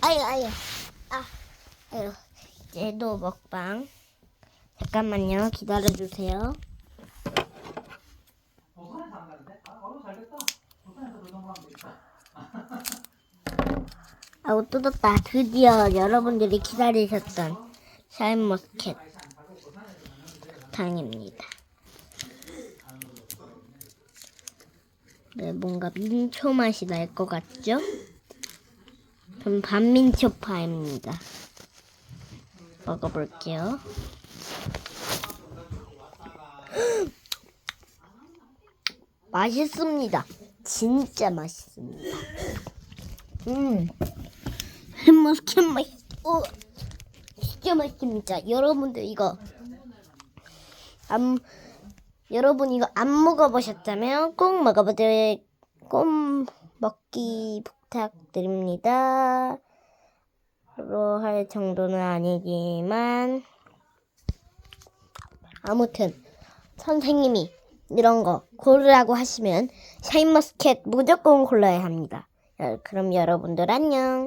아유 아유. 아 아유. 얘도 먹방. 잠깐만요. 기다려주세요. 가는데? 아. 아우 뜯었다. 드디어 여러분들이 기다리셨던 샤인머스켓. 당입니다. 네 뭔가 민초 맛이 날 것 같죠? 전 반민초파입니다. 먹어볼게요. 맛있습니다. 진짜 맛있습니다. 음. 햄머스켓 맛있어 진짜 맛있습니다. 여러분들 이거 안 여러분 이거 안 먹어보셨다면 꼭 먹어보들 꼭 먹기 부탁드립니다 로 할 정도는 아니지만 아무튼 선생님이 이런 거 고르라고 하시면 샤인머스켓 무조건 골라야 합니다. 여- 그럼 여러분들 안녕.